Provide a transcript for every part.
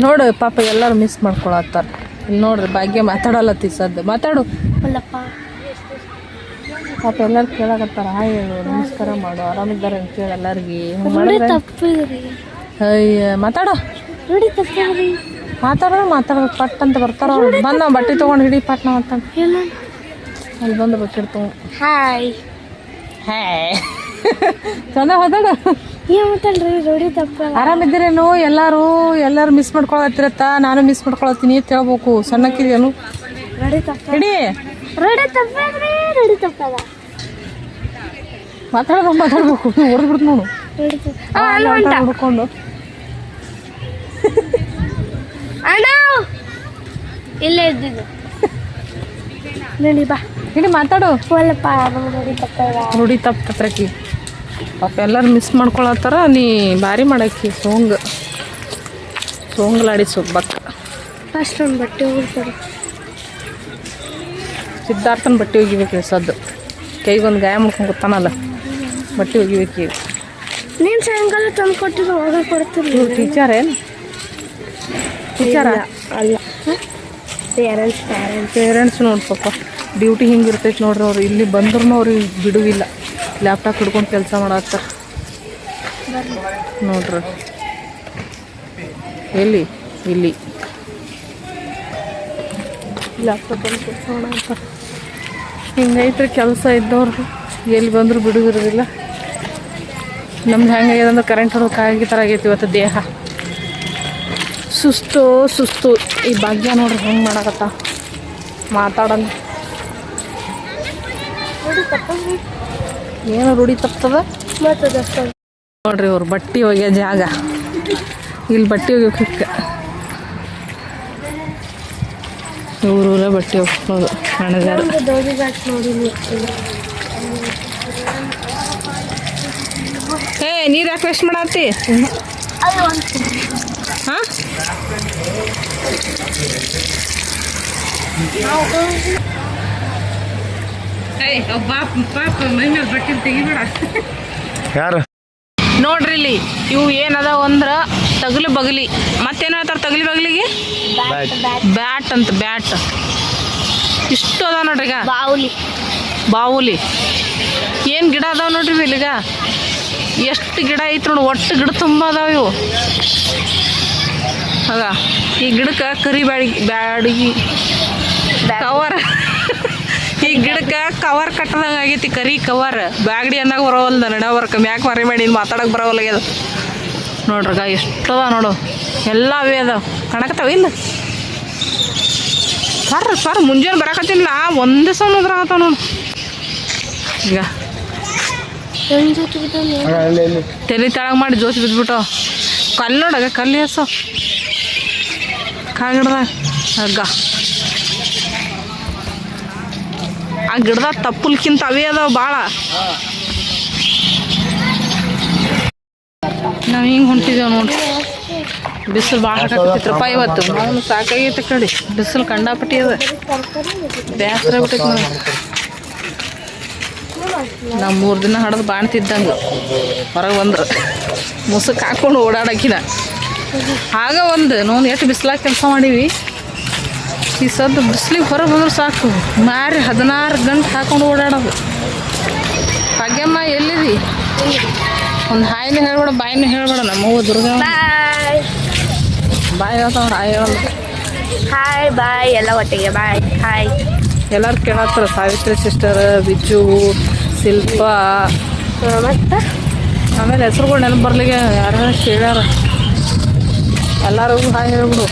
ನೋಡು ಪಾಪ ಎಲ್ಲರೂ ಮಿಸ್ ಮಾಡ್ಕೊಳತ್ತಾರ. ಇಲ್ಲಿ ನೋಡ್ರಿ ಭಾಗ್ಯ ಮಾತಾಡಲ್ಲ ಸದ್ದು. ಮಾತಾಡು. ಅಲ್ಲಪ್ಪ. ಪಾಪ ಎಲ್ಲಾರು ಕೇಳಾಕತ್ತಾರ. ಹಾಯ್ ಹೇಳು ನಮಸ್ಕಾರ ಮಾಡು ಆರಾಮಿದ್ದಾರೆ ಅಂತ ಕೇಳಿ ಎಲ್ಲರಿಗೆ. ಅಯ್ಯ ಮಾತಾಡು. ಮಾತಾಡೋ ಮಾತಾಡ್ಬೇಕು ಪಟ್ ಅಂತ ಬರ್ತಾರ ಬಂದ ಬಟ್ಟೆ ತೊಗೊಂಡು ಹಿಡಿ ಪಟ್ ನಾವು ಅಂತ. ಅಲ್ಲಿ ಬಂದು ಬಕೆಟ್ ಹಾಯ್. ಹಾಯ್. ಚಂದ ಮಾತಾಡು ಆರಾಮಿದ್ದೀರೇನು? ಎಲ್ಲರೂ ಎಲ್ಲರೂ ಮಿಸ್ ಮಾಡ್ಕೊಳತ್ತಿರತ್ತ? ನಾನು ಮಿಸ್ ಮಾಡ್ಕೊಳತ್ತೀನಿ ಅಂತ ಹೇಳ್ಬೇಕು. ಸಣ್ಣಕ್ಕಿದೇನು ಮಾತಾಡೋದು ತಪ್ಪ ಮಾತಾಡ್ಬೇಕು ಹೊಡೆದ್ಬಿಡ್ತು ನೋಡು. ತಪ್ಪ ಹುಡ್ಕೊಂಡು ಇಲ್ಲೇ ಇದ್ದಿದ್ದು. ನೋಡಿ ಬಾ. ಹಿಡಿ ಮಾತಾಡು. ರೂಢಿ ತಪ್ಪದ ರೂಢಿ ತಪ್ಪತ್ರಕಿ ಪಾಪ ಎಲ್ಲರೂ ಮಿಸ್ ಮಾಡ್ಕೊಳತ್ತಾರ ನೀ ಭಾರಿ ಮಾಡಕ್ಕೆ ಸೋಂಗ್ ಸೋಂಗ್ಲಾಡಿ ಸೊಬ್ಬಕ್ಕ. ಫಸ್ಟ್ ಒಂದು ಬಟ್ಟೆ ಹೋಗ್ತಾರೆ ಸಿದ್ಧಾರ್ಥನ ಬಟ್ಟೆ ಒಗಿಬೇಕು ಸದ್ದು. ಕೈಗೊಂದು ಗಾಯ ಮಾಡ್ಕೊಂಡು ಗೊತ್ತಾನಲ್ಲ ಬಟ್ಟೆ ಒಗಿಬೇಕು ಈಗ. ನೀನು ಸಾಯಂಕಾಲ ತಂದು ಕೊಟ್ಟಿದ್ದು ಹೋಗಿ ಕೊಡ್ತೀನಿ. ಟೀಚರ್ ಏನು? ಟೀಚರ ಅಲ್ಲ. ಪೇರೆಂಟ್ಸ್ ಪೇರೆಂಟ್ಸ್ ಪೇರೆಂಟ್ಸ್ ನೋಡಿ ಪಾಪ. ಡ್ಯೂಟಿ ಹಿಂಗೆ ಇರ್ತೈತೆ ನೋಡ್ರಿ ಅವ್ರು. ಇಲ್ಲಿ ಬಂದ್ರೂ ಅವ್ರಿಗೆ ಬಿಡುವಿಲ್ಲ. ಲ್ಯಾಪ್ಟಾಪ್ ಹಿಡ್ಕೊಂಡು ಕೆಲಸ ಮಾಡತ್ತ ನೋಡ್ರಿ. ಎಲ್ಲಿ? ಇಲ್ಲಿ. ಲ್ಯಾಪ್ಟಾಪಲ್ಲಿ ಕೆಲಸ ಮಾಡತ್ತ ಹಿಂಗೈತ್ರಿ ಕೆಲಸ ಇದ್ದವ್ರು. ಎಲ್ಲಿ ಬಂದರೂ ಬಿಡುದಿರೋದಿಲ್ಲ. ನಮ್ದು ಹೆಂಗಾಗ್ಯದ ಅಂದ್ರೆ ಕರೆಂಟ್ ಕಾಯಿ ಥರ ಆಗೈತಿ ಇವತ್ತು ದೇಹ. ಸುಸ್ತು ಸುಸ್ತು. ಈ ಭಾಗ್ಯ ನೋಡ್ರಿ ಹೆಂಗೆ ಮಾಡಕತ್ತ. ಮಾತಾಡೋಣ. ಏನು ರೂಢಿ ತಪ್ತದ? ನೋಡ್ರಿ ಅವ್ರು ಬಟ್ಟೆ ಒಗೆಯೋ ಜಾಗ. ಇಲ್ಲಿ ಬಟ್ಟೆ ಒಗ್ಯೋಕೆ ಊರೂರ ಬಟ್ಟೆ ಒಗ್ಸೋದು ನೋಡಿ ಏ ನೀರು ಯಾಕೆ ವೇಸ್ಟ್ ಮಾಡತ್ತಿ ಹಾಂ ಏಯ್ ಪಾಪ ಪಾಪ ಮೈ ಮೇಲೆ ಬಟ್ಟೆ ತೆಗಿಬೇಡ ಯಾರು? ನೋಡ್ರಿ ಇಲ್ಲಿ ಇವು ಏನದಾವ ಅಂದ್ರ ತಗಲು ಬಗಲಿ. ಮತ್ತೇನು ಹೇಳ್ತಾರೆ ತಗಲಿ ಬಗಲಿಗೆ? ಬ್ಯಾಟ್. ಅಂತ ಬ್ಯಾಟ್. ಇಷ್ಟು ಅದಾವ ನೋಡ್ರಿ ಈಗ. ಬಾವುಲಿ. ಬಾವುಲಿ. ಏನು ಗಿಡ ಅದಾವ ನೋಡ್ರಿ ಇಲ್ಲಿಗ? ಎಷ್ಟು ಗಿಡ ಐತಿ ನೋಡಿ ಒಟ್ಟು ಗಿಡ ತುಂಬ ಅದಾವ ಇವು. ಅದ ಈ ಗಿಡಕ್ಕೆ ಕರಿ ಬ್ಯಾಡಿಗೆ. ಬ್ಯಾಡಿಗೆ. ಕವರ್ ಈ ಗಿಡಕ್ಕೆ ಕವರ್ ಕಟ್ಟದಂಗ ಆಗೈತಿ ಕರಿ ಕವರ್ ಬ್ಯಾಗಡಿ ಅನ್ನಾಗ ಬರೋವಲ್ದ ನಡವರ್ಕ ಮ್ಯಾಕ್ ಮರಿ ಮಾಡಿ ಮಾತಾಡಕ್ಕೆ ಬರೋವಲ್ಲಾಗ್ಯದ ನೋಡ್ರಗ ಎಷ್ಟು ಅದಾವ ನೋಡು. ಎಲ್ಲ ಅವೇ ಅದಾವ ಕಾಣಕತ್ತಾವ ಇಲ್ಲ? ಸರ್ ಸರ್, ಮುಂಜಾನೆ ಬರಕತ್ತಿಲ್ಲ. ಒಂದೇ ಸಲ ಆತ ನೋಡು. ಈಗ. ಇಲ್ಲಿ ಇಲ್ಲಿ ತಲೆ ತೆಳಗೆ ಮಾಡಿ ಜೋಸಿ ಬಿದ್ಬಿಟ್ಟು. ಕಲ್ಲು ನೋಡಾಗ ಕಲ್ಲು ಎಸೋ. ಕಾಗಿಡ್ದಾಗ ಹಗ್ಗ ಆ ಗಿಡದ ತಪ್ಪಲ್ಕಿಂತ ಅವೇ ಅದಾವ ಭಾಳ ನಾವು ಹಿಂಗೆ ಹೊಂಟಿದ್ದೇವೆ ನೋಡ್ರಿ. ಬಿಸಿಲು ಭಾಳ ಹಾಕತ್ತಿತ್ರಪ್ಪ ಇವತ್ತು. ನಾವು ಸಾಕಾಗೈತೆ ಕಡೆ. ಬಿಸಿಲು ಕಂಡಾಪಟ್ಟಿ ಅದ. ಬೇಸರ ಬಿಟ್ಟೈತೆ ನಾ ಮೂರು ದಿನ ಹಡದು ಬಾಣ್ತಿದ್ದಂಗ. ಹೊರಗೆ ಬಂದ್ರೆ ಮುಸುಕ್ ಹಾಕೊಂಡು ಓಡಾಡಕಿನ. ಆಗ ಒಂದು ನೋನ್ ಎಷ್ಟು ಬಿಸಿಲಾಗ ಕೆಲಸ ಮಾಡೀವಿ. ಈ ಸದ್ದು ಬಿಸಿಲಿಗೆ ಹೊರಗೆ ಬಂದ್ರೆ ಸಾಕು. ಮಾರಿ ಹದಿನಾರು ಗಂಟೆ ಹಾಕೊಂಡು ಓಡಾಡೋದು. ಭಾಗ್ಯಮ್ಮ ಎಲ್ಲಿದಿ? ಒಂದು ಹಾಯಿನೂ ಹೇಳ್ಬೇಡ ಬಾಯಿನೂ ಹೇಳ್ಬೇಡ ನಮ್ಮವ್ವ ದುರ್ಗ ಬಾಯ್. ಹೇಳ್ತಾವ್ರ ಹೇಳ್ತಾವ ಹಾಯ್ ಹೇಳ ಹಾಯ್ ಬಾಯ್ ಎಲ್ಲ ಒಟ್ಟಿಗೆ ಬಾಯ್ ಹಾಯ್. ಎಲ್ಲರೂ ಕೇಳತ್ತಾರ ಸಾವಿತ್ರಿ ಸಿಸ್ಟರ್ ಬಿಜು ಶಿಲ್ಪ. ಮತ್ತು? ಆಮೇಲೆ ಹೆಸ್ರುಗಳು ನೆನಪು ಬರ್ಲಿಕ್ಕೆ ಯಾರು ಕೇಳ್ಯಾರ? ಎಲ್ಲರಿಗೂ ಹಾಯ್ ಹೇಳ್ಬಿಡು.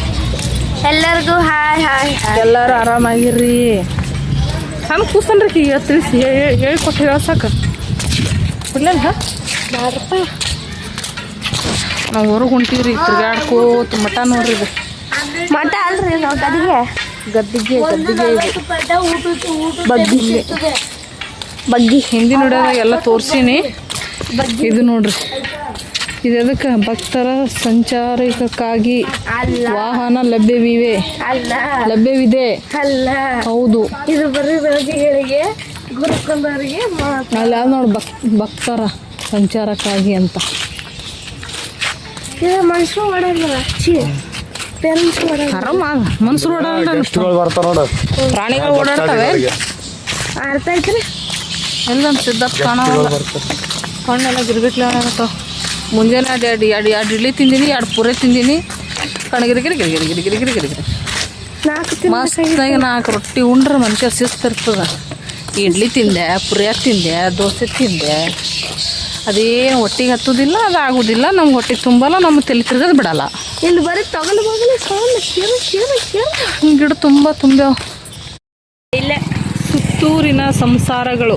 ಎಲ್ಲರಿಗೂ ಹಾಯ್ ಹಾಯ್ ಎಲ್ಲರೂ ಆರಾಮಾಗಿರ್ರಿ. ನಾನು ಕೂತನ್ರಿ ಈಗ ತಿಳಿಸಿ ಹೇಳ್ಕೊಟ್ಟು ಹೇಳ್ಸಾಕ ಬಿಡ್ಲೇನ ಬಾರಪ್ಪ. ನಾವು ಹೊರಗೆ ಹೊಂಟೀವ್ರಿ ತಿರ್ಗಾಡ್ಕೋತ ಮಠ ನೋಡ್ರಿ ಇದು ಮಠ ಅಲ್ರಿ ನಾವು ಗದ್ದಿಗೆ. ಗದ್ದಿಗೆ ಗದ್ದಿಗೆ ಇದು. ಬಗ್ಗಿ ಬಗ್ಗಿ ಹಿಂದಿ ನೋಡ್ಯಾದಾಗ ಎಲ್ಲ ತೋರಿಸೀನಿ. ಇದು ನೋಡ್ರಿ. ಇದು ಎದಕ್ಕೆ? ಭಕ್ತರ ಸಂಚಾರಕ್ಕಾಗಿ ವಾಹನ ಲಭ್ಯವಿವೆ. ಅಲ್ಲ. ಲಭ್ಯವಿದೆ. ಅಲ್ಲ. ಹೌದು. ಇದು ಬರೀ ರೋಗಿಗಳಿಗೆ ಗುರುಕೊಂಡವರಿಗೆ ಮಾತ್ರ. ಅಲ್ಲಿ ಯಾವ್ದು ನೋಡಿ ಭಕ್ ಭಕ್ತರ ಸಂಚಾರಕ್ಕಾಗಿ ಅಂತ. ಮನ್ಸು ಮನ್ಸರು ಓಡಾಡ ಪ್ರಾಣಿಗಳು ಓಡಾಡ್ತವೆ? ಅರ್ಥ ಆಯ್ತ್ರಿ? ಎಲ್ಲ ಸಿದ್ದಪ್ಪ ಕಾಣ ಗೆಸ್ಟ್ಗಳು ಬರ್ತಾರೆ ಕಣ್ಣೆಲ್ಲ ಗಿರ್ಗಿಟ್ಲೆ ಆಗತ್ತಾವ ಮುಂಜಾನೆ ಅದು ಎರಡು ಎರಡು ಎರಡು ಇಡ್ಲಿ ತಿಂದೀನಿ ಎರಡು ಪೂರೆ ತಿಂದೀನಿ. ಕಣ್ಣು ಗಿರಿಗಿರಿ ಗಿರಿಗಿರಿ ಗಿರಿ ಗಿರಿ ಗಿರಿ ಗಿರಿ ಗಿರಿ ಮಸ್ತಾಗಿ ನಾಲ್ಕು ರೊಟ್ಟಿ ಉಂಡ್ರೆ ಮನುಷ್ಯ ಶಿಸ್ತಿರ್ತದ ಇಡ್ಲಿ ತಿಂದೆ ಪುರಿಯ ತಿಂದೆ ದೋಸೆ ತಿಂದೆ. ಅದೇನು ಹೊಟ್ಟಿಗೆ ಹತ್ತೋದಿಲ್ಲ ಅದು ಆಗೋದಿಲ್ಲ. ನಮ್ಗೆ ಹೊಟ್ಟೆ ತುಂಬಲ್ಲ ನಮ್ಮ ತಲೆ ತಿರ್ಗದು ಬಿಡಲ್ಲ. ಇಲ್ಲಿ ಬರೀ ತಗೊಂಡು ಹೋಗಲಿ ಸೌಂಡ್ ಕೇಳು ಕೇಳು ಕೇಳು. ಗಿಡ ತುಂಬ ತುಂಬ್ಯಾವ. ಇಲ್ಲೇ ಸುತ್ತೂರಿನ ಸಂಸಾರಗಳು.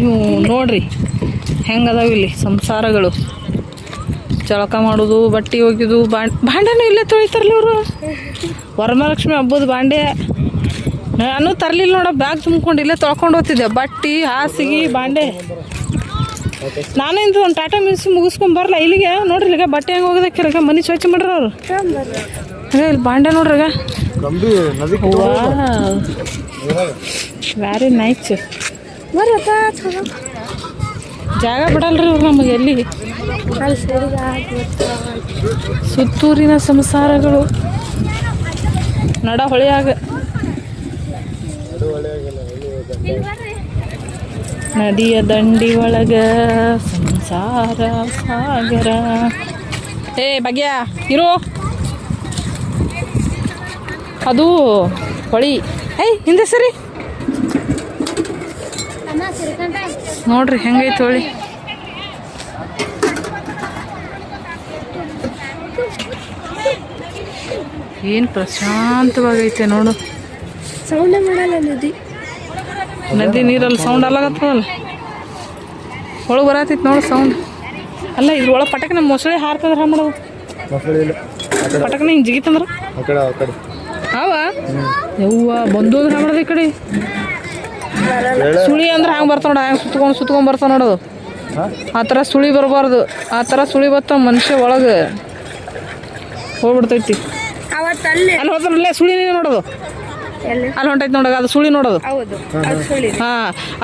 ನೀವು ನೋಡ್ರಿ ಹೆಂಗದಾವ ಇಲ್ಲಿ ಸಂಸಾರಗಳು. ಜಳಕ ಮಾಡೋದು ಬಟ್ಟೆ ಒಗೆದು ಬಾಂಡ್ ಬಾಂಡೆನೂ ಇಲ್ಲೇ ತೊಳಿತಾರಲ್ಲ ಇವರು. ವರಮಹಾಲಕ್ಷ್ಮಿ ಹಬ್ಬದ ಬಾಂಡೆ. ನಾನು ತರಲಿಲ್ಲ ನೋಡ ಬ್ಯಾಗ್ ತುಂಬ್ಕೊಂಡು ಇಲ್ಲೇ ತೊಳ್ಕೊಂಡು ಹೋಗ್ತಿದ್ದೆ. ಬಟ್ಟೆ ಹಾಸಿಗೆ ಬಾಂಡೆ. ನಾನು ಇಂದು ಒಂದು ಟಾಟಾ ಮಿಲ್ಸ್ ಮುಗಿಸ್ಕೊಂಡು ಬರಲ್ಲ ಇಲ್ಲಿಗೆ ನೋಡ್ರಿ ಇಲ್ಲಿಗೆ ಬಟ್ಟೆ ಹೆಂಗೆ ಹೋಗೋದಕ್ಕಿರಗ ಮನೆ ಸ್ವಚ್ಛ ಮಾಡ್ರಿ ಅವ್ರು. ಅದೇ ಇಲ್ಲಿ ಬಾಂಡೆ ನೋಡ್ರಿ ವೆರಿ ನೈಸ್ ಜಾಗ ಬಿಡಲ್ರಿ ಇವ್ರು ನಮಗೆ ಎಲ್ಲಿ? ಸುತ್ತೂರಿನ ಸಂಸಾರಗಳು. ನಡ ಹೊಳೆಯಾಗ. ನದಿಯ ದಂಡಿ ಒಳಗ ಸಂಸಾರ ಸಾಗರ. ಏ, ಭಾಗ್ಯ, ಇರೋ. ಅದು ಹೊಳಿ. ಏಯ್, ಹಿಂದೆ ಸರಿ. ನೋಡ್ರಿ, ಹೆಂಗೈತೆ ಹೊಳಿ. ಏನು ಪ್ರಶಾಂತವಾಗೈತೆ ನೋಡು. ಸೌಂಡೇ ಮಾಡಲ್ಲ ನದಿ. ನದಿ ನೀರಲ್ಲಿ ಸೌಂಡ್ ಅಲ್ಲಾಗತ್ತದಲ್ಲ ಒಳಗೆ ಬರತ್ತೈತೆ ನೋಡು ಸೌಂಡ್ ಅಲ್ಲ ಇದ್ರೊಳಗೆ ಪಟಕನ ಮೊಸಳೆ ಹಾರ್ತದ್ರ ಮಾಡೋದು ಆ ಕಡೆ. ಪಟಕನ ಹಿಂಗೆ ಜಿಗಿತಂದ್ರ? ಅವ? ಯವ್ವ ಬಂದು ಅಂದ್ರೆ ಮಾಡೋದು ಈ ಕಡೆ. ಸುಳಿ ಅಂದ್ರೆ ಹಂಗೆ ಬರ್ತಾವ ನೋಡ ಹಂಗೆ ಸುತ್ಕೊಂಡು ಸುತ್ಕೊಂಡು ಬರ್ತಾವ ನೋಡೋದು ಆ ಥರ ಸುಳಿ ಬರಬಾರ್ದು. ಆ ಥರ ಸುಳಿ ಬರ್ತಾವ ಮನುಷ್ಯ ಒಳಗೆ ಹೋಗ್ಬಿಡ್ತೈತಿ. ಅಲ್ಲಿ. ಅಲ್ಲಿ ಹೋದ್ರಲ್ಲೇ ಸುಳಿ ನೋಡೋದು. ಅಲ್ಲಿ ಹೊಂಟೈತಿ ನೋಡೋದು ಅದು ಸುಳಿ ನೋಡೋದು. ಹೌದು ಅದು ಸುಳಿ. ಹಾ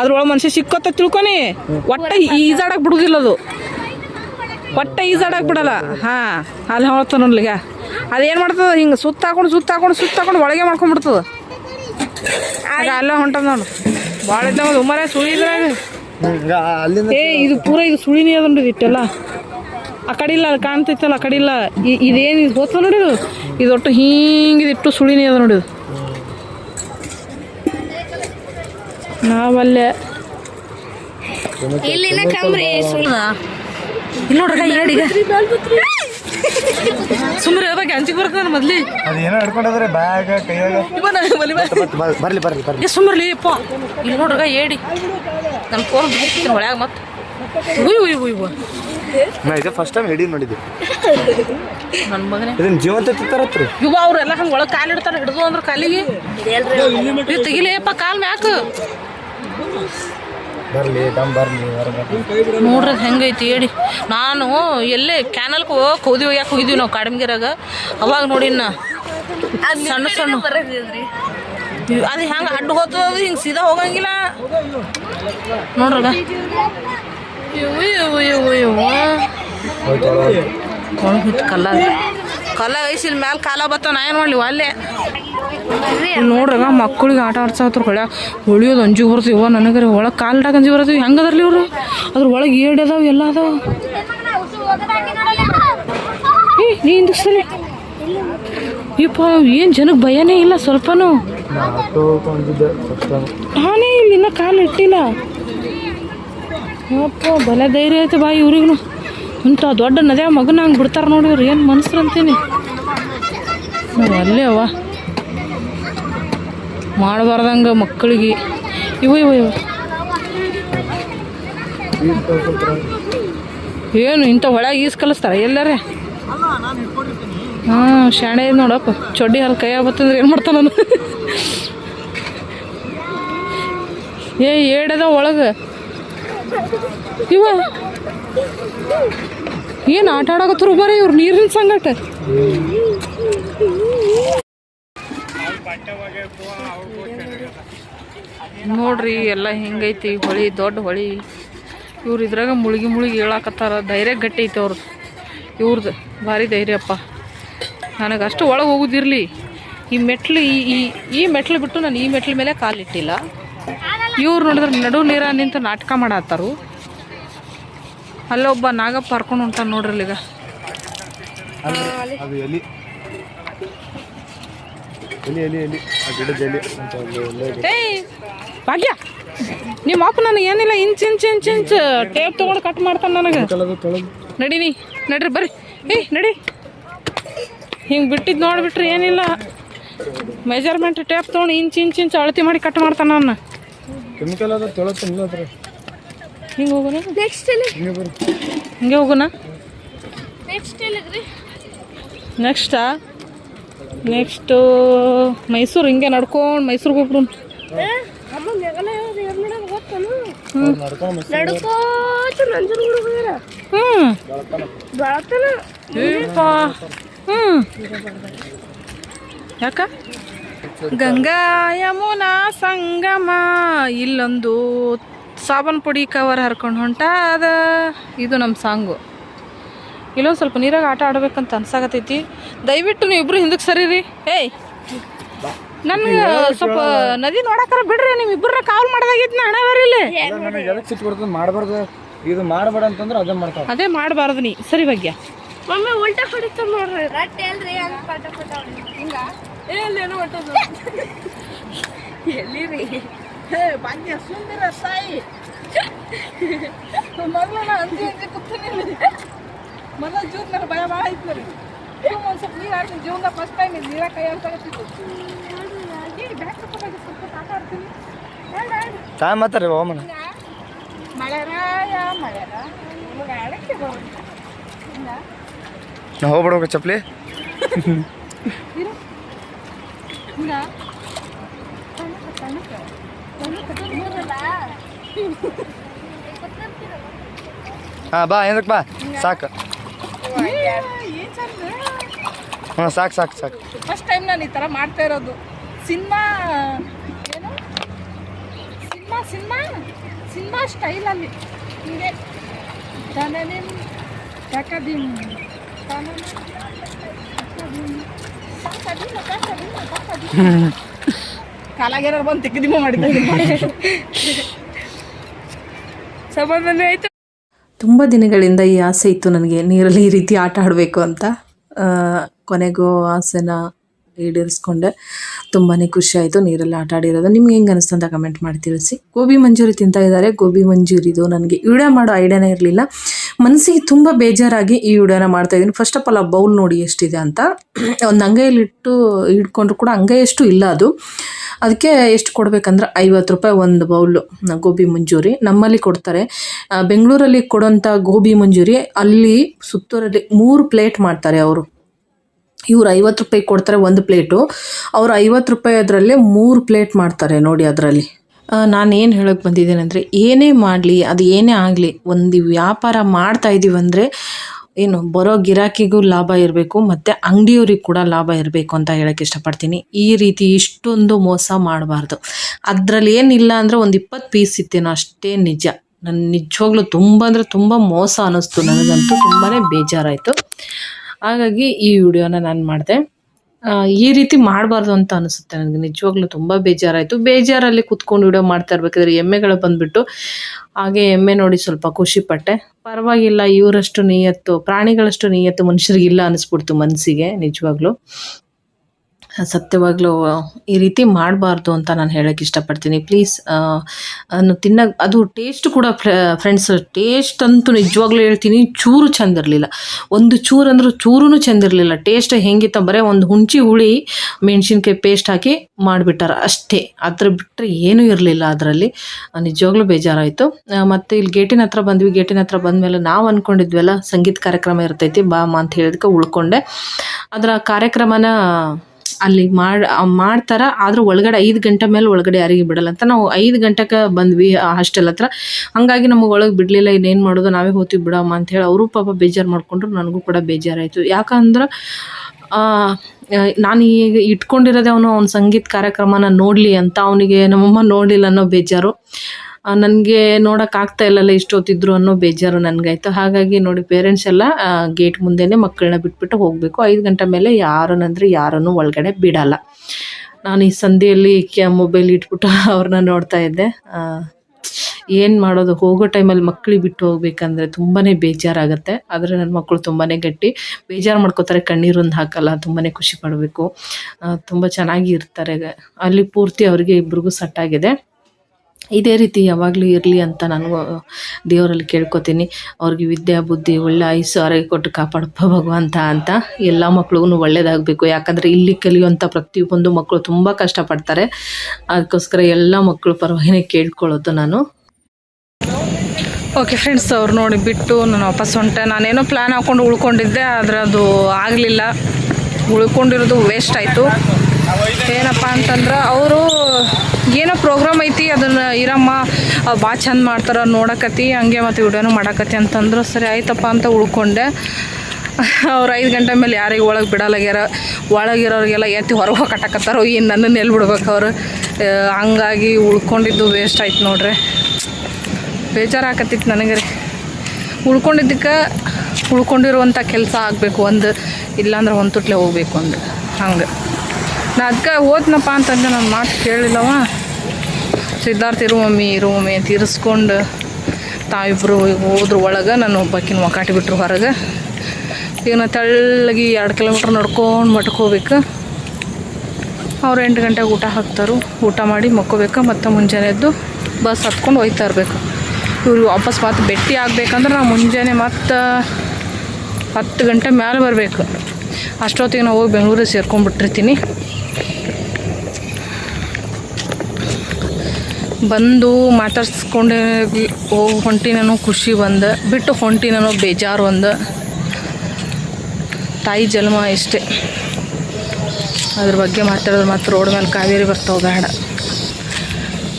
ಅದ್ರೊಳಗೆ ಮನುಷ್ಯ ಸಿಕ್ಕೋತ ತಿಳ್ಕೊನಿ. ಒಟ್ಟ ಈಜಾಡಕ್ ಬಿಡುದಿಲ್ಲ ಅದು. ಒಟ್ಟ ಈಜಾಡಕ್ ಬಿಡಲ್ಲ. ಹಾ ಅಲ್ಲಿ ಹೊಳ್ತ ನೋಡ್ಲಿಗ ಅದೇನ್ ಮಾಡ್ತದ? ಹಿಂಗೆ ಸುತ್ತ ಹಾಕೊಂಡು ಸುತ್ತ ಹಾಕೊಂಡು ಸುತ್ತ ಹಾಕೊಂಡು ಒಳಗೆ ಮಾಡ್ಕೊಂಡ್ಬಿಡ್ತದ ಆಗ ಅಲ್ಲೇ ಹೊಂಟದ ನೋಡು. ಭಾಳ ಇದ್ದಾವ ಸುಳಿ ಇದ್ರೆ ಏ ಇದು ಪೂರ ಇದು ಸುಳಿನೇ ಅದ ನೋಡಿ ಇಟ್ಟೆಲ್ಲ. ಆ ಕಡೆ ಇಲ್ಲ ಕಾಣ್ತಿತ್ತಲ್ಲ ಕಾಣ್ತೈತಲ್ಲ ಆ ಕಡೆ ಇಲ್ಲ ಇದೇನು ಇದು ಹೋತ್ವ ನೋಡಿ ಇದು ಇದು ಒಟ್ಟು ಹಿಂಗೆ ಇಟ್ಟು ಸುಳಿನೇ ಅದ ನೋಡಿ ಇದು ನಾವಲ್ಲೇ ಇಲ್ಲಿನ ಕಂಬ್ರಿ ಸುಳಿ ಇಲ್ಲಿ ನೋಡ್ರಿ ಈಗ. ಸುಮ್ಮನೆ ಬಗ್ಗೆ ಅಂಚಿಗೆ ನಾನು ಮೊದ್ಲಿ. ಅದು ಏನೋ ಬ್ಯಾಗ್ ಕೈಯಾಗ. ಬರ್ಲಿ ಬರ್ಲಿ ಬರ್ಲಿ. ಏ ಸುಮ್ಮರ್ಲಿ ಅಪ್ಪ ಇಲ್ಲಿ ನೋಡ್ರಗ ಹೇಳಿ ನನ್ನ ಫೋನ್ ಒಳಗೆ ಮತ್ತೆ ಉಯ್ ಉಯ್ ಉಯ್ ನಾ ಇದೇ ಫಸ್ಟ್ ಟೈಮ್ ಹಿಡಿ ನೋಡಿದ್ದೆ. ನನ್ನ ಮಗನೇ. ಇದನ್ನ ಜೀವಂತ ತಿಂತಾರತ್ರಿ ಯುವ ಅವ್ರೆಲ್ಲ ಹಂಗೆ ಒಳಗೆ ಕಾಲು ಇಡ್ತಾರೆ ಹಿಡಿದು ಅಂದ್ರೆ ಕಾಲಿಗೆ. ಇದು ತೆಗಿಲೇಪ್ಪ ಕಾಲು ಮ್ಯಾಕ. ಬರ್ಲಿ ದಮ್ ಬರ್ಲಿ ನೋಡ್ರಿ ಹೆಂಗೈತಿ ಹೇಳಿ. ನಾನು ಎಲ್ಲೇ ಕ್ಯಾನಲ್ಗೆ ಹೋಗಿ ಹೋಗ್ಯಾಕ ಒಯ್ಯಾಕೆ ಹೋಗಿದ್ವಿ ನಾವು ಕಾಡಮಗಿರಾಗ ಅವಾಗ ನೋಡಿನ ಸಣ್ಣ ಸಣ್ಣ. ಅದ್ ಅದು ಹೆಂಗೆ ಅಡ್ಡ ಹೋಗ್ತದ ಅದು ಹಿಂಗೆ ಸೀದಾ ಹೋಗಂಗಿಲ್ಲ. ನೋಡ್ರಗ. ಕಲ್ಲ ಕಲ್ಲ ಐಸಿಲ್ ಮ್ಯಾಲ ಕಾಲ ಬತ್ತಾವ ನಾ ಏನು ಮಾಡಲಿ ಅಲ್ಲೇ. ನೋಡ್ರಾಗ ಮಕ್ಕಳಿಗೆ ಆಟ ಆಡ್ಸಾತ್ರ ಹೊಳ್ಯಾಗ ಹೊಳಿಯೋದು ಅಂಜಿಗೆ ಬರ್ತೀವಿ ಇವ ನನಗರಿ ಒಳಗೆ ಕಾಲ್ಡಾಗ ಅಂಜಿ ಬರ್ತೀವಿ ಹೆಂಗದ್ರಲ್ಲಿ ಇವರು? ಅದ್ರ ಒಳಗೆ ಏಡ್ ಅದಾವ ಎಲ್ಲ ಅದಾವ. ನೀ ಹಿಂದಕ್ಸಲಿ ಇಪ್ಪ ಏನು ಜನಕ್ಕೆ ಭಯನೇ ಇಲ್ಲ ಸ್ವಲ್ಪನೂ. ಹಾನೇ ನಾನೇ ಇಲ್ಲಿ ಇನ್ನೂ ಕಾಲು ಇಟ್ಟಿಲ್ಲ. ಯಪ್ಪ ಬಲ ಧೈರ್ಯ ಐತೆ ಬಾ ಇವ್ರಿಗೂ ಇಂಥ ದೊಡ್ಡ ನದಿಯ ಮಗನ ಹಂಗೆ ಬಿಡ್ತಾರೆ ನೋಡಿ ಇವ್ರು, ಏನು ಮನಸ್ಸು ಅಂತೀನಿ ನಾವು ಅಲ್ಲೇ ಅವ. ಮಾಡಬಾರ್ದಂಗೆ ಮಕ್ಕಳಿಗೆ. ಇವು ಇವು ಇವು. ಏನು, ಇಂಥ ಒಳಗೆ ಈಸ್ ಕಲಿಸ್ತಾರ ಎಲ್ಲರೇ? ಹಾಂ, ಶಾಣೆ ಇದೆ ನೋಡಪ್ಪ. ಚೊಡ್ಡಿ ಹಾಲು ಕೈ ಬತ್ತಂದ್ರೆ ಏನು ಮಾಡ್ತಾನ ನಾನು ಏ ಏಡದ ಒಳಗೆ. ಇವ ಏನು ಆಟ ಆಡಕತ್ರು ಬರೀ ಇವ್ರು ನೀರಿನ ಸಂಗಟ? ನೋಡ್ರಿ, ಎಲ್ಲ ಹಿಂಗೈತಿ ಹೊಳಿ, ದೊಡ್ಡ ಹೊಳಿ. ಇವ್ರು ಇದ್ರಾಗ ಮುಳುಗಿ ಮುಳುಗಿ ಹೇಳಾಕತ್ತಾರ, ಧೈರ್ಯ ಗಟ್ಟಿ ಐತೆ ಅವ್ರದ್ದು ಇವ್ರದ್ದು ಭಾರಿ ಧೈರ್ಯಪ್ಪ ನನಗೆ ಅಷ್ಟು ಒಳಗೆ ಹೋಗೋದಿರಲಿ. ಈ ಮೆಟ್ಲು ಈ ಈ ಮೆಟ್ಲು ಬಿಟ್ಟು ನಾನು ಈ ಮೆಟ್ಲ ಮೇಲೆ ಕಾಲಿಟ್ಟಿಲ್ಲ. ಇವ್ರು ನೋಡಿದ್ರೆ ನಡು ನೀರ ನಿಂತು ನಾಟಕ ಮಾಡತ್ತಾರು. ಅಲ್ಲೊಬ್ಬ ನಾಗಪ್ಪ ಹರ್ಕೊಂಡು ಉಂಟ ನೋಡ್ರಿ ಈಗ ಭಾಗ್ಯ. ನಿಮ್ಮ ಅಪ್ಪ ನನಗೆ ಏನಿಲ್ಲ inch inch inch inch. Tape ತೊಗೊಂಡು ಕಟ್ ಮಾಡ್ತಾನೆ ನನಗೆ. ನಡೀನಿ ನಡ್ರಿ ಬರ್ರಿ. ಏಯ್ ನಡಿ. ಹಿಂಗೆ ಬಿಟ್ಟಿದ್ದು ನೋಡಿಬಿಟ್ರಿ ಏನಿಲ್ಲ. ಮೆಜರ್ಮೆಂಟ್ ಟೇಪ್ ತೊಗೊಂಡು ಇಂಚ್ ಇಂಚ್ ಇಂಚ್ ಅಳತಿ ಮಾಡಿ ಕಟ್ ಮಾಡ್ತಾನೆ ನನ್ನ ಕೆಮಿಕಲ್ ಅದ ತೊಳತ್ತಿಲ್ಲ ಅದ್ರ ಹಿಂಗೆ ಹೋಗೋಣ? ನೆಕ್ಸ್ಟ್ ಎಲ್ಲಿ ಹಿಂಗೆ ಬರ್ರಿ ಹಿಂಗೆ ಹೋಗೋಣ? ನೆಕ್ಸ್ಟ್ ಎಲ್ಲಿಗ್ರಿ ನೆಕ್ಸ್ಟಾ ನೆಕ್ಸ್ಟು ಮೈಸೂರು ಹಿಂಗೆ ನಡ್ಕೊಂಡು ಮೈಸೂರಿಗೆ ಹೋಗ್ರು ಹ್ಞೂ ಹ್ಞೂ ಯಾಕ? ಗಂಗಾ ಯಮುನಾ ಸಂಗಮ ಇಲ್ಲೊಂದು ಸಾಬನ್ ಪುಡಿ ಕವರ್ ಹರ್ಕೊಂಡು ಹೊಂಟಾದ. ಇದು ನಮ್ಮ ಸಾಂಗು ಇಲ್ಲೊಂದು ಸ್ವಲ್ಪ ನೀರಾಗ ಆಟ ಆಡ್ಬೇಕಂತ ಅನ್ಸಾಕತೈತಿ ದಯವಿಟ್ಟು ನೀವು ಇಬ್ರು ಹಿಂದಕ್ಕೆ ಸರಿರಿ. ಏಯ್! ನನ್ಗೆ ಸ್ವಲ್ಪ ನದಿ ನೋಡಕ್ಕಾರ ಬಿಡ್ರಿ ನೀವು ಇಬ್ಬರ ಕಾಲ್ ಮಾಡ್ದಾಗಿತ್ತು ನಾ ಹಣ ಬರೀಲಿ ಮಾಡಬಾರ್ದು. ಇದು ಮಾಡಬೇಡ ಅಂತಂದ್ರೆ ಅದೇ ಮಾಡ್ತಾರೆ. ಅದೇ ಮಾಡಬಾರ್ದು ನೀ. ಸರಿ ಭಾಗ್ಯ. ಮಮ್ಮಿ ಉಲ್ಟಾ ಹೊಡಿತ ನೋಡ್ರಿ. ಎಲ್ಲೇನೋ ಹೊಂಟದ ಎಲ್ಲಿರಿ? ಭಾಗ್ಯ ಸುಂದರ ಸಾಯಿ. ಮೊದಲು ನಾ ಅಂಜಿ ಅಂಜಿ ಕೂತೀನಿ ಮೊದಲ ಜೀವನದಲ್ಲಿ ಭಯ ಭಾಳ ಐತಿ ನನಗೆ ಒಂದು ಸ್ವಲ್ಪ ನೀರು ಹಾಕಿ ಜೀವನ ಫಸ್ಟ್ ಟೈಮ್ ಇದು ನೀರ ಕೈ ಅಂತ ತಾಯಿ ರಾಯ ಹೋಮನ ಮಳೆರಾಯ ಮಳೆರ ಹೋಗ್ಬಿಡ್ಬೇಕು ಚಪ್ಲಿ ಹಿಂಗ ಹಾಂ ಬಾ ಏನಕ್ಕೆ ಬಾ ಸಾಕು ಹಾ ಸಾಕು ಸಾಕು ಸಾಕು ಫಸ್ಟ್ ಟೈಮ್ ನಾನು ಈ ಥರ ಮಾಡ್ತಾ ಇರೋದು. ಸಿನಿಮಾ ಏನು? Cinema cinema? ಸಿನಿಮಾ ಸ್ಟೈಲಲ್ಲಿ ಹಿಂಗೆ. ತನನಿಮ್ ತಕದಿಮ್. ತನನ ತಕದಿಮ್, ಕಾಲಾಗೇನಾರು ಬಂದು ತೆಗೆದಿಮ ಮಾಡಿದ್ದೆ. ಸಮಾಧಾನ ಆಯ್ತು. ತುಂಬ ದಿನಗಳಿಂದ ಈ ಆಸೆ ಇತ್ತು ನನಗೆ ನೀರಲ್ಲಿ ಈ ರೀತಿ ಆಟ ಆಡಬೇಕು ಅಂತ. ಕೊನೆಗೂ ಆಸೆನ ಈಡೇರಿಸ್ಕೊಂಡೆ. ತುಂಬಾ ಖುಷಿ ಆಯಿತು ನೀರಲ್ಲಿ ಆಟ ಆಡಿರೋದು. ನಿಮ್ಗೆ ಹೆಂಗೆ ಅನಿಸ್ತು ಅಂತ ಕಮೆಂಟ್ ಮಾಡಿ ತಿಳಿಸಿ. ಗೋಬಿ ಮಂಜೂರಿ ತಿಂತಾ ಇದ್ದಾರೆ. ಗೋಬಿ ಮಂಜೂರಿದು ನನಗೆ ವಿಡಿಯೋ ಮಾಡೋ ಐಡಿಯಾನೇ ಇರಲಿಲ್ಲ. ಮನಸ್ಸಿಗೆ ತುಂಬ ಬೇಜಾರಾಗಿ ಈ ವಿಡಿಯೋನ ಮಾಡ್ತಾ ಇದ್ದೀನಿ. ಫಸ್ಟ್ ಆಫ್ ಆಲ್ ಆ ಬೌಲ್ ನೋಡಿ ಎಷ್ಟಿದೆ ಅಂತ. ಒಂದು ಅಂಗೈಯಲ್ಲಿಟ್ಟು ಹಿಡ್ಕೊಂಡ್ರು ಕೂಡ ಅಂಗೈಯಷ್ಟು ಇಲ್ಲ ಅದು. ಅದಕ್ಕೆ ಎಷ್ಟು ಕೊಡಬೇಕಂದ್ರೆ ಐವತ್ತು ರೂಪಾಯಿ ಒಂದು ಬೌಲು ಗೋಬಿ ಮಂಜೂರಿ. ನಮ್ಮಲ್ಲಿ ಕೊಡ್ತಾರೆ. ಬೆಂಗಳೂರಲ್ಲಿ ಕೊಡೋಂಥ ಗೋಬಿ ಮಂಜೂರಿ ಅಲ್ಲಿ ಸುತ್ತೂರಲ್ಲಿ ಮೂರು ಪ್ಲೇಟ್ ಮಾಡ್ತಾರೆ ಅವರು. ಇವ್ರು ಐವತ್ತು ರೂಪಾಯಿ ಕೊಡ್ತಾರೆ ಒಂದು ಪ್ಲೇಟು. ಅವ್ರು ಐವತ್ತು ರೂಪಾಯಿ ಅದರಲ್ಲೇ ಮೂರು ಪ್ಲೇಟ್ ಮಾಡ್ತಾರೆ ನೋಡಿ ಅದರಲ್ಲಿ. ನಾನು ಏನು ಹೇಳೋಕ್ಕೆ ಬಂದಿದ್ದೇನೆ ಅಂದರೆ ಏನೇ ಮಾಡಲಿ, ಅದು ಏನೇ ಆಗಲಿ, ಒಂದು ವ್ಯಾಪಾರ ಮಾಡ್ತಾ ಇದ್ದೀವಿ ಅಂದರೆ ಏನು, ಬರೋ ಗಿರಾಕಿಗೂ ಲಾಭ ಇರಬೇಕು, ಮತ್ತು ಅಂಗಡಿಯವ್ರಿಗೆ ಕೂಡ ಲಾಭ ಇರಬೇಕು ಅಂತ ಹೇಳೋಕ್ಕೆ ಇಷ್ಟಪಡ್ತೀನಿ. ಈ ರೀತಿ ಇಷ್ಟೊಂದು ಮೋಸ ಮಾಡಬಾರ್ದು. ಅದರಲ್ಲಿ ಏನಿಲ್ಲ ಅಂದರೆ ಒಂದು ಇಪ್ಪತ್ತು ಪೀಸ್ ಇತ್ತೇನೋ, ಅಷ್ಟೇ ನಿಜ. ನನ್ನ ನಿಜವಾಗ್ಲೂ ತುಂಬ ಅಂದರೆ ತುಂಬ ಮೋಸ ಅನ್ನಿಸ್ತು ನನಗಂತೂ ತುಂಬಾ ಬೇಜಾರಾಯಿತು. ಹಾಗಾಗಿ ಈ ವಿಡಿಯೋನ ನಾನು ಮಾಡಿದೆ. ಈ ರೀತಿ ಮಾಡಬಾರ್ದು ಅಂತ ಅನಿಸುತ್ತೆ ನನಗೆ. ನಿಜವಾಗ್ಲೂ ತುಂಬ ಬೇಜಾರಾಯಿತು. ಬೇಜಾರಲ್ಲಿ ಕುತ್ಕೊಂಡು ವಿಡಿಯೋ ಮಾಡ್ತಾ ಇರ್ಬೇಕಾದ್ರೆ ಎಮ್ಮೆಗಳು ಬಂದುಬಿಟ್ಟು, ಹಾಗೆ ಎಮ್ಮೆ ನೋಡಿ ಸ್ವಲ್ಪ ಖುಷಿಪಟ್ಟೆ ಪರವಾಗಿಲ್ಲ, ಇವರಷ್ಟು ನಿಯತ್ತು, ಪ್ರಾಣಿಗಳಷ್ಟು ನಿಯತ್ತು ಮನುಷ್ಯರಿಗಿಲ್ಲ ಅನ್ನಿಸ್ಬಿಡ್ತು ಮನಸ್ಸಿಗೆ ನಿಜವಾಗ್ಲೂ. ಸತ್ಯವಾಗ್ಲೂ ಈ ರೀತಿ ಮಾಡಬಾರ್ದು ಅಂತ ನಾನು ಹೇಳೋಕ್ಕೆ ಇಷ್ಟಪಡ್ತೀನಿ. ಪ್ಲೀಸ್ ಅನ್ನು ತಿನ್ನ, ಅದು ಟೇಸ್ಟ್ ಕೂಡ ಫ್ರೆಂಡ್ಸ್ ಟೇಸ್ಟ್ ಅಂತೂ ನಿಜವಾಗ್ಲೂ ಹೇಳ್ತೀನಿ, ಚೂರು ಚೆಂದ ಇರಲಿಲ್ಲ. ಒಂದು ಚೂರು ಅಂದ್ರೆ ಚೂರೂ ಚಂದ ಇರಲಿಲ್ಲ. ಟೇಸ್ಟ್ ಹೆಂಗಿತ್ತ ಬರೀ ಒಂದು ಹುಂಚಿ ಹುಳಿ ಮೆಣಸಿನ್ಕಾಯಿ ಪೇಸ್ಟ್ ಹಾಕಿ ಮಾಡಿಬಿಟ್ಟಾರ ಅಷ್ಟೇ. ಅದ್ರ ಬಿಟ್ಟರೆ ಏನೂ ಇರಲಿಲ್ಲ ಅದರಲ್ಲಿ. ನಿಜವಾಗ್ಲೂ ಬೇಜಾರಾಯಿತು. ಮತ್ತು ಇಲ್ಲಿ ಗೇಟಿನ ಹತ್ರ ಬಂದ್ವಿ. ಗೇಟಿನ ಹತ್ರ ಬಂದಮೇಲೆ ನಾವು ಅಂದ್ಕೊಂಡಿದ್ವಲ್ಲ ಸಂಗೀತ ಕಾರ್ಯಕ್ರಮ ಇರ್ತೈತಿ ಬಾಮ್ಮ ಅಂತ ಹೇಳಿದಕ್ಕೆ ಉಳ್ಕೊಂಡೆ. ಅದರ ಕಾರ್ಯಕ್ರಮನ ಅಲ್ಲಿ ಮಾಡಿ ಮಾಡ್ತಾರ, ಆದ್ರೆ ಒಳಗಡೆ ಐದು ಗಂಟೆ ಮೇಲೆ ಒಳಗಡೆ ಯಾರಿಗೆ ಬಿಡಲ್ಲ ಅಂತ. ನಾವು ಐದು ಗಂಟೆಗೆ ಬಂದ್ವಿ ಹಾಸ್ಟೆಲ್ ಹತ್ರ. ಹಂಗಾಗಿ ನಮಗೆ ಒಳಗೆ ಬಿಡಲಿಲ್ಲ, ಇನ್ನೇನು ಮಾಡೋದು, ನಾವೇ ಹೋಗ್ತೀವಿ ಬಿಡಮ್ಮ ಅಂತ ಹೇಳಿ ಅವರು ಪಾಪ ಬೇಜಾರು ಮಾಡಿಕೊಂಡ್ರು, ನನಗೂ ಕೂಡ ಬೇಜಾರಾಯಿತು. ಯಾಕಂದ್ರೆ ನಾನು ಈಗ ಇಟ್ಕೊಂಡಿರೋದೇ ಅವನು, ಅವ್ನ ಸಂಗೀತ ಕಾರ್ಯಕ್ರಮನ ನೋಡಲಿ ಅಂತ, ಅವನಿಗೆ ನಮ್ಮಮ್ಮ ನೋಡಿಲ್ಲ ಅನ್ನೋ ಬೇಜಾರು. ನನಗೆ ನೋಡೋಕ್ಕಾಗ್ತಾ ಇಲ್ಲಲ್ಲ ಇಷ್ಟೊತ್ತಿದ್ರು ಅನ್ನೋ ಬೇಜಾರು ನನಗಾಯ್ತು. ಹಾಗಾಗಿ ನೋಡಿ ಪೇರೆಂಟ್ಸ್ ಎಲ್ಲ ಗೇಟ್ ಮುಂದೆನೇ ಮಕ್ಕಳನ್ನ ಬಿಟ್ಬಿಟ್ಟು ಹೋಗಬೇಕು. ಐದು ಗಂಟೆ ಮೇಲೆ ಯಾರನ್ನಂದ್ರೆ ಯಾರನ್ನು ಒಳಗಡೆ ಬಿಡಲ್ಲ. ನಾನು ಈ ಸಂಧಿಯಲ್ಲಿ ಕೆ ಮೊಬೈಲ್ ಇಟ್ಬಿಟ್ಟು ಅವ್ರನ್ನ ನೋಡ್ತಾ ಇದ್ದೆ. ಏನು ಮಾಡೋದು? ಹೋಗೋ ಟೈಮಲ್ಲಿ ಮಕ್ಕಳಿಗೆ ಬಿಟ್ಟು ಹೋಗ್ಬೇಕಂದ್ರೆ ತುಂಬಾ ಬೇಜಾರಾಗುತ್ತೆ. ಆದರೆ ನನ್ನ ಮಕ್ಕಳು ತುಂಬಾ ಗಟ್ಟಿ. ಬೇಜಾರು ಮಾಡ್ಕೋತಾರೆ, ಕಣ್ಣೀರೊಂದು ಹಾಕಲ್ಲ ತುಂಬಾ ಖುಷಿ ಪಡಬೇಕು. ತುಂಬ ಚೆನ್ನಾಗಿ ಇರ್ತಾರೆ. ಅಲ್ಲಿ ಪೂರ್ತಿ ಅವರಿಗೆ ಇಬ್ರಿಗೂ ಸಟ್ಟಾಗಿದೆ ಇದೇ ರೀತಿ ಯಾವಾಗಲೂ ಇರಲಿ ಅಂತ ನಾನು ದೇವರಲ್ಲಿ ಕೇಳ್ಕೊತೀನಿ. ಅವ್ರಿಗೆ ವಿದ್ಯೆ, ಬುದ್ಧಿ, ಒಳ್ಳೆ ಆಯುಸ್ಸು, ಆರೋಗ್ಯ ಕೊಟ್ಟು ಕಾಪಾಡಪ್ಪ ಭಗವಂತ ಅಂತ ಎಲ್ಲ ಮಕ್ಳಿಗೂ ಒಳ್ಳೇದಾಗಬೇಕು. ಯಾಕಂದರೆ ಇಲ್ಲಿ ಕಲಿಯುವಂಥ ಪ್ರತಿಯೊಂದು ಮಕ್ಕಳು ತುಂಬ ಕಷ್ಟಪಡ್ತಾರೆ. ಅದಕ್ಕೋಸ್ಕರ ಎಲ್ಲ ಮಕ್ಕಳು ಪರವಾಗಿನೇ ಕೇಳ್ಕೊಳ್ಳೋದು ನಾನು. ಓಕೆ ಫ್ರೆಂಡ್ಸ್ ಅವ್ರು ನೋಡಿ ಬಿಟ್ಟು ನಾನು ವಾಪಸ್ ಹೊಂಟೆ. ನಾನೇನೋ ಪ್ಲ್ಯಾನ್ ಹಾಕ್ಕೊಂಡು ಉಳ್ಕೊಂಡಿದ್ದೆ, ಆದರೆ ಅದು ಆಗಲಿಲ್ಲ. ಉಳ್ಕೊಂಡಿರೋದು ವೇಸ್ಟ್ ಆಯಿತು. ಏನಪ್ಪ ಅಂತಂದ್ರೆ ಅವರು ಏನೋ ಪ್ರೋಗ್ರಾಮ್ ಐತಿ, ಅದನ್ನು ಇರಮ್ಮ ಭಾಳ ಚಂದ ಮಾಡ್ತಾರೆ, ನೋಡಕತ್ತಿ, ಹಂಗೆ ಮತ್ತು ವಿಡಿಯೋನು ಮಾಡಕತ್ತಿ ಅಂತಂದ್ರು, ಸರಿ ಆಯ್ತಪ್ಪ ಅಂತ ಉಳ್ಕೊಂಡೆ. ಅವ್ರು ಐದು ಗಂಟೆ ಮೇಲೆ ಯಾರಿಗೆ ಒಳಗೆ ಬಿಡಲಾಗ್ಯಾರ. ಒಳಗಿರೋರಿಗೆಲ್ಲ ಎತ್ತಿ ಹೊರಗೆ ಕಟ್ಟಕತ್ತಾರೋ. ಏನು ನನ್ನನ್ನು ಎಲ್ಲಿ ಬಿಡ್ಬೇಕು ಅವರು? ಹಂಗಾಗಿ ಉಳ್ಕೊಂಡಿದ್ದು ವೇಸ್ಟ್ ಆಯ್ತು ನೋಡ್ರಿ. ಬೇಜಾರಾಕತ್ತಿತ್ತು ನನಗೆ ರೀ. ಉಳ್ಕೊಂಡಿದ್ದಕ್ಕೆ ಉಳ್ಕೊಂಡಿರುವಂಥ ಕೆಲಸ ಆಗಬೇಕು, ಒಂದು ಇಲ್ಲಾಂದ್ರೆ ಒಂದು ತುಟ್ಲೆ ಹೋಗ್ಬೇಕು ಒಂದು ಹಂಗೆ. ನಾ ಅದಕ್ಕೆ ಹೋದ್ನಪ್ಪ ಅಂತಂದ್ರೆ ನನ್ನ ಮಾತು ಕೇಳಿಲ್ಲವ. ಸಿದ್ಧಾರ್ಥ ಇರು ಮಮ್ಮಿ ಇರು ಮಮ್ಮಿ ಅಂತ ಇರಿಸ್ಕೊಂಡು ತಾವಿಬ್ಬರು ಹೋದ್ರ ಒಳಗೆ ನಾನು ಒಬ್ಬಾಕಿನ ಒಕಾಟಿಬಿಟ್ರು ಹೊರಗೆ. ಈಗ ನಾ ತೆಳ್ಳಗೆ ಎರಡು ಕಿಲೋಮೀಟ್ರ್ ನಡ್ಕೊಂಡು ಮಟ್ಕೋಬೇಕು ಹೋಗ್ಬೇಕು. ಅವ್ರು ಎಂಟು ಗಂಟೆಗೆ ಊಟ ಹಾಕ್ತಾರೆ. ಊಟ ಮಾಡಿ ಮಕ್ಕೋಬೇಕು, ಮತ್ತು ಮುಂಜಾನೆ ಎದ್ದು ಬಸ್ ಹತ್ಕೊಂಡು ಹೋಯ್ತಾ ಇರಬೇಕು. ಇವ್ರು ವಾಪಸ್ ಮತ್ತೆ ಭೇಟಿ ಆಗಬೇಕಂದ್ರೆ ನಾವು ಮುಂಜಾನೆ ಮತ್ತು ಹತ್ತು ಗಂಟೆ ಮೇಲೆ ಬರಬೇಕು. ಅಷ್ಟೊತ್ತಿಗೆ ನಾವು ಹೋಗಿ ಬೆಂಗಳೂರಿಗೆ ಸೇರ್ಕೊಂಡ್ಬಿಟ್ಟಿರ್ತೀನಿ ಬಂದು ಮಾತಾಡ್ಸ್ಕೊಂಡು ಹೊಂಟಿನೋ ಖುಷಿ ಒಂದು ಬಿಟ್ಟು ಹೊಂಟಿನೋ ಬೇಜಾರು ಒಂದು ತಾಯಿ ಜನ್ಮ ಇಷ್ಟೇ ಅದ್ರ ಬಗ್ಗೆ ಮಾತಾಡೋದು ಮತ್ತು ರೋಡ್ ಮೇಲೆ ಕಾವೇರಿ ಬರ್ತಾವೆ ಬೇಡ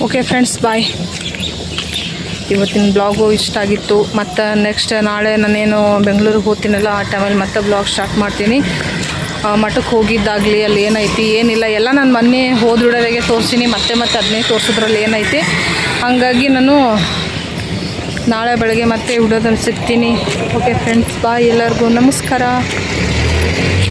ಓಕೆ ಫ್ರೆಂಡ್ಸ್ ಬಾಯ್ ಇವತ್ತಿನ ಬ್ಲಾಗು ಇಷ್ಟ ಆಗಿತ್ತು. ಮತ್ತು ನೆಕ್ಸ್ಟ್ ನಾಳೆ ನಾನೇನು ಬೆಂಗಳೂರಿಗೆ ಹೋಗ್ತೀನಲ್ಲ, ಆ ಟೈಮಲ್ಲಿ ಮತ್ತೆ ಬ್ಲಾಗ್ ಸ್ಟಾರ್ಟ್ ಮಾಡ್ತೀನಿ. ಮಠಕ್ಕೆ ಹೋಗಿದ್ದಾಗಲಿ, ಅಲ್ಲಿ ಏನೈತಿ, ಏನಿಲ್ಲ, ಎಲ್ಲ ನಾನು ಮೊನ್ನೆ ಹೋದ ವಿಡಿಯೋದಾಗೆ ತೋರಿಸ್ತೀನಿ ಮತ್ತೆ ಮತ್ತೆ ಅದನ್ನೇ ತೋರಿಸೋದ್ರಲ್ಲಿ ಏನೈತಿ. ಹಾಗಾಗಿ ನಾನು ನಾಳೆ ಬೆಳಗ್ಗೆ ಮತ್ತೆ ವಿಡಿಯೋದಲ್ಲಿ ಸಿಗ್ತೀನಿ. ಓಕೆ ಫ್ರೆಂಡ್ಸ್ ಬಾಯ್ ಎಲ್ಲರಿಗೂ. ನಮಸ್ಕಾರ.